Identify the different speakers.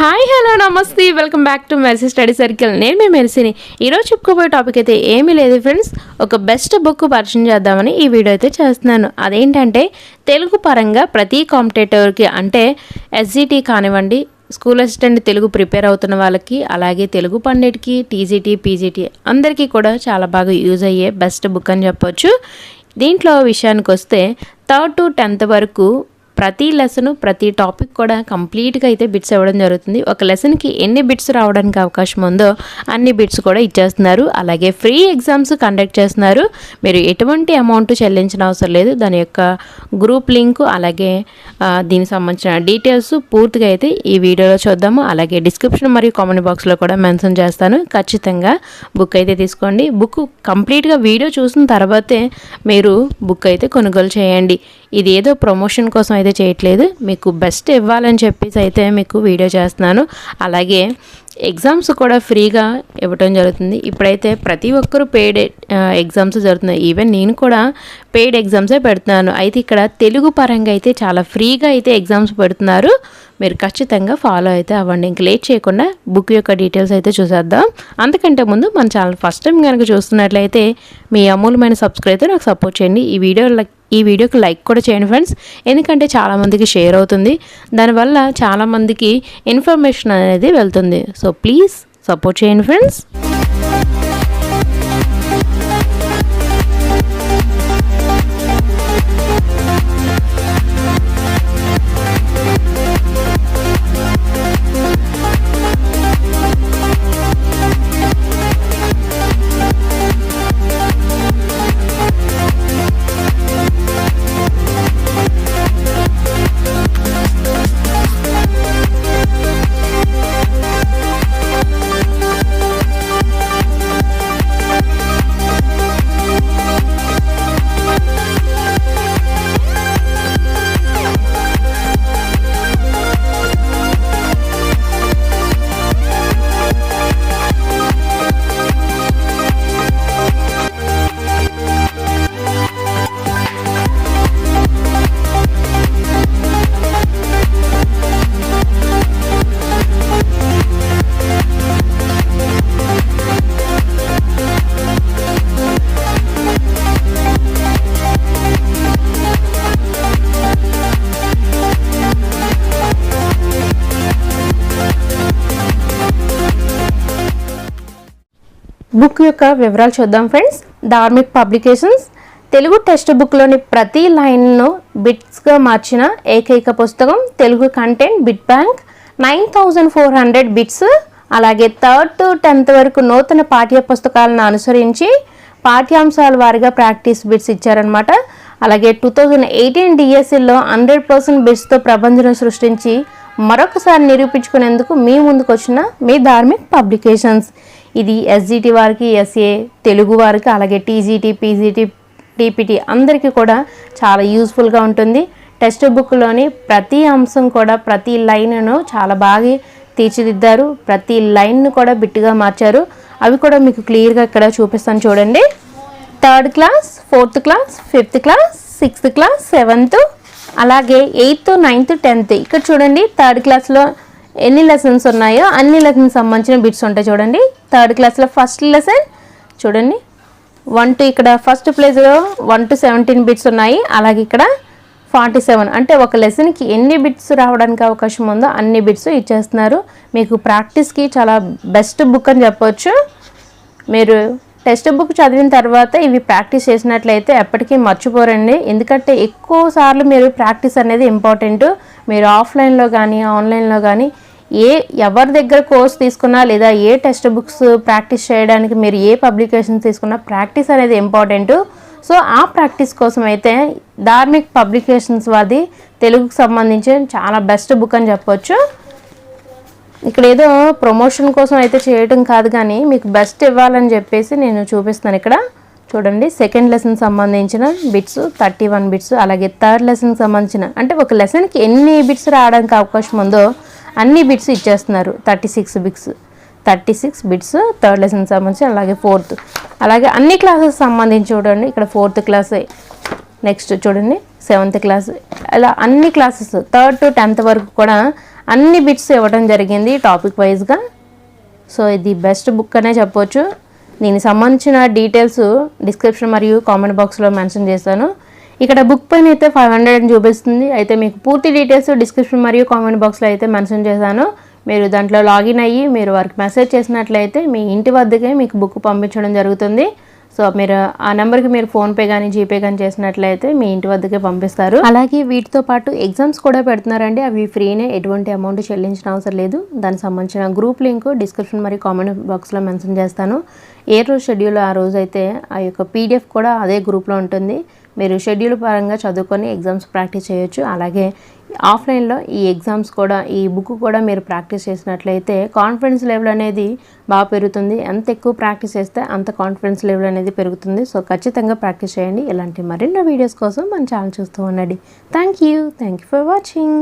Speaker 1: Hi hello నమస్తే. Welcome back to Mercy study circle నేను మీ మెర్సీని ఈరోజు చెప్పుకోబోయే టాపిక్ అయితే ఏమీ లేదు ఫ్రెండ్స్ ఒక బెస్ట్ బుక్ పరిచయం చేద్దామని ఈ వీడియో అయితే చేస్తున్నాను. అదేంటంటే తెలుగు పరంగా ప్రతి కాంపిటేటర్కి అంటే ఎస్జిటి కానివ్వండి స్కూల్ అసిస్టెంట్ తెలుగు ప్రిపేర్ అవుతున్న వాళ్ళకి అలాగే తెలుగు పండిట్కి టీజీటీ పీజీటీ అందరికీ కూడా చాలా బాగా యూజ్ అయ్యే బెస్ట్ బుక్ అని చెప్పొచ్చు. దీంట్లో విషయానికి వస్తే థర్డ్ టు టెన్త్ వరకు ప్రతి లెసన్ ప్రతి టాపిక్ కూడా కంప్లీట్గా అయితే బిట్స్ ఇవ్వడం జరుగుతుంది. ఒక లెసన్కి ఎన్ని బిట్స్ రావడానికి అవకాశం ఉందో అన్ని బిట్స్ కూడా ఇచ్చేస్తున్నారు. అలాగే ఫ్రీ ఎగ్జామ్స్ కండక్ట్ చేస్తున్నారు. మీరు ఎటువంటి అమౌంట్ చెల్లించిన అవసరం లేదు. దాని యొక్క గ్రూప్ లింక్ అలాగే దీనికి సంబంధించిన డీటెయిల్స్ పూర్తిగా అయితే ఈ వీడియోలో చూద్దాము. అలాగే డిస్క్రిప్షన్ మరియు కామెంట్ బాక్స్లో కూడా మెన్షన్ చేస్తాను. ఖచ్చితంగా బుక్ అయితే తీసుకోండి. బుక్ కంప్లీట్గా వీడియో చూసిన తర్వాతే మీరు బుక్ అయితే కొనుగోలు చేయండి. ఇది ఏదో ప్రమోషన్ కోసం అయితే చేయట్లేదు. మీకు బెస్ట్ ఇవ్వాలని చెప్పేసి అయితే మీకు వీడియో చేస్తున్నాను. అలాగే ఎగ్జామ్స్ కూడా ఫ్రీగా ఇవ్వటం జరుగుతుంది. ఇప్పుడైతే ప్రతి ఒక్కరూ పెయిడ్ ఎగ్జామ్స్ జరుగుతున్నాయి. ఈవెన్ నేను కూడా పెయిడ్ ఎగ్జామ్సే పెడుతున్నాను. అయితే ఇక్కడ తెలుగు పరంగా అయితే చాలా ఫ్రీగా అయితే ఎగ్జామ్స్ పెడుతున్నారు. మీరు ఖచ్చితంగా ఫాలో అయితే అవ్వండి. ఇంక లేట్ చేయకుండా బుక్ యొక్క డీటెయిల్స్ అయితే చూసేద్దాం. అంతకంటే ముందు మన ఛానల్ ఫస్ట్ టైం కనుక చూస్తున్నట్లయితే మీ అమూల్యమైన సబ్స్క్రైబ్ నాకు సపోర్ట్ చేయండి. ఈ వీడియో ఈ వీడియోకి లైక్ కూడా చేయండి ఫ్రెండ్స్. ఎందుకంటే చాలామందికి షేర్ అవుతుంది. దానివల్ల చాలామందికి ఇన్ఫర్మేషన్ అనేది వెళ్తుంది. సో ప్లీజ్ సపోర్ట్ చేయండి ఫ్రెండ్స్. బుక్ యొక్క వివరాలు చూద్దాం friends. Dharmik publications. Telugu text బుక్లోని ప్రతి లైన్ను బిట్స్గా మార్చిన ఏకైక పుస్తకం Telugu content bit bank. Nine thousand four hundred bits. అలాగే థర్డ్ టు టెన్త్ వరకు నూతన పాఠ్య పుస్తకాలను అనుసరించి పాఠ్యాంశాల వారిగా ప్రాక్టీస్ బిట్స్ ఇచ్చారనమాట అలాగే టూ థౌజండ్ ఎయిటీన్ డిఎస్సిలో హండ్రెడ్ పర్సెంట్ బిట్స్తో ప్రబంధనం సృష్టించి మరొకసారి నిరూపించుకునేందుకు మీ ముందుకు వచ్చిన మీ ధార్మిక్ పబ్లికేషన్స్. ఇది ఎస్జిటి వారికి ఎస్ఏ తెలుగు వారికి అలాగే టీజీటీ పీజీటీ టీపీటీ అందరికీ కూడా చాలా యూస్ఫుల్గా ఉంటుంది. టెక్స్ట్ బుక్లోని ప్రతి అంశం కూడా ప్రతి లైన్ను చాలా బాగా తీర్చిదిద్దారు. ప్రతి లైన్ను కూడా బిట్టుగా మార్చారు. అవి కూడా మీకు క్లియర్గా ఇక్కడ చూపిస్తాను చూడండి. Third class fourth class fifth class sixth class seventh అలాగే ఎయిత్ నైన్త్ టెన్త్ ఇక్కడ చూడండి థర్డ్ క్లాస్లో ఎన్ని లెసన్స్ ఉన్నాయో అన్ని లెసన్స్ సంబంధించిన బిట్స్ ఉంటాయి చూడండి. థర్డ్ క్లాస్లో ఫస్ట్ లెసన్ చూడండి. వన్ టు ఇక్కడ ఫస్ట్ ప్లేస్లో వన్ టు సెవెంటీన్ బిట్స్ ఉన్నాయి. అలాగే ఇక్కడ ఫార్టీ సెవెన్ అంటే ఒక లెసన్కి ఎన్ని బిట్స్ రావడానికి అవకాశం ఉందో అన్ని బిట్స్ ఇచ్చేస్తున్నారు. మీకు ప్రాక్టీస్కి చాలా బెస్ట్ బుక్ అని చెప్పవచ్చు మీరు టెక్స్ట్ బుక్ చదివిన తర్వాత ఇవి ప్రాక్టీస్ చేసినట్లయితే ఎప్పటికీ మర్చిపోరండి. ఎందుకంటే ఎక్కువ సార్లు మీరు ప్రాక్టీస్ అనేది ఇంపార్టెంట్ మీరు ఆఫ్లైన్లో కానీ ఆన్లైన్లో కానీ ఏ ఎవరి దగ్గర కోర్స్ తీసుకున్నా లేదా ఏ టెక్స్ట్ బుక్స్ ప్రాక్టీస్ చేయడానికి మీరు ఏ పబ్లికేషన్ తీసుకున్నా ప్రాక్టీస్ అనేది ఇంపార్టెంట్. సో ఆ ప్రాక్టీస్ కోసం అయితే ధార్మిక్ పబ్లికేషన్స్ వాది తెలుగుకు సంబంధించి చాలా బెస్ట్ బుక్ అని చెప్పొచ్చు. ఇక్కడ ఏదో ప్రమోషన్ కోసం అయితే చేయటం కాదు కానీ మీకు బెస్ట్ ఇవ్వాలని చెప్పేసి నేను చూపిస్తాను ఇక్కడ. చూడండి సెకండ్ లెసన్ సంబంధించిన బిట్స్ థర్టీ వన్ బిట్స్ అలాగే థర్డ్ లెసన్ సంబంధించిన అంటే ఒక లెసన్కి ఎన్ని బిట్స్ రావడానికి అవకాశం ఉందో అన్ని బిట్స్ ఇచ్చేస్తున్నారు. Thirty six bits thirty six bits third lesson సంబంధించి అలాగే ఫోర్త్ అలాగే అన్ని క్లాసెస్ సంబంధించి చూడండి. ఇక్కడ ఫోర్త్ క్లాస్ నెక్స్ట్ చూడండి. సెవెంత్ క్లాస్ అలా అన్ని క్లాసెస్ థర్డ్ టు టెన్త్ వరకు కూడా అన్ని బిట్స్ ఇవ్వడం జరిగింది టాపిక్ వైజ్గా సో ఇది బెస్ట్ బుక్ అనే చెప్పవచ్చు దీనికి సంబంధించిన డీటెయిల్స్ డిస్క్రిప్షన్ మరియు కామెంట్ బాక్స్లో మెన్షన్ చేశాను. ఇక్కడ బుక్ పైన అయితే ఫైవ్ హండ్రెడ్ అని చూపిస్తుంది. అయితే మీకు పూర్తి డీటెయిల్స్ డిస్క్రిప్షన్ మరియు కామెంట్ బాక్స్లో అయితే మెన్షన్ చేశాను. మీరు దాంట్లో లాగిన్ అయ్యి మీరు వారికి మెసేజ్ చేసినట్లయితే మీ ఇంటి వద్దకే మీకు బుక్ పంపించడం జరుగుతుంది. సో మీరు ఆ నెంబర్కి మీరు ఫోన్పే కానీ జీపే కానీ చేసినట్లయితే మీ ఇంటి వద్దకే పంపిస్తారు. అలాగే వీటితో పాటు ఎగ్జామ్స్ కూడా పెడుతున్నారండి. అవి ఫ్రీనే ఎటువంటి అమౌంట్ చెల్లించిన అవసరం లేదు. దానికి సంబంధించిన గ్రూప్ లింక్ డిస్క్రిప్షన్ మరియు కామెంట్ బాక్స్లో మెన్షన్ చేస్తాను. ఏ రోజు షెడ్యూల్ ఆ రోజు అయితే ఆ యొక్క పీడిఎఫ్ కూడా అదే గ్రూప్లో ఉంటుంది. మీరు షెడ్యూల్ పరంగా చదువుకొని ఎగ్జామ్స్ ప్రాక్టీస్ చేయొచ్చు. అలాగే ఆఫ్లైన్లో ఈ ఎగ్జామ్స్ కూడా ఈ బుక్ కూడా మీరు ప్రాక్టీస్ చేసినట్లయితే కాన్ఫిడెన్స్ లెవెల్ అనేది బాగా పెరుగుతుంది. ఎంత ఎక్కువ ప్రాక్టీస్ చేస్తే అంత కాన్ఫిడెన్స్ లెవెల్ అనేది పెరుగుతుంది. సో ఖచ్చితంగా ప్రాక్టీస్ చేయండి. ఇలాంటి మరిన్నో వీడియోస్ కోసం మన ఛానల్ చూస్తూ ఉండండి. Thank you thank you for watching.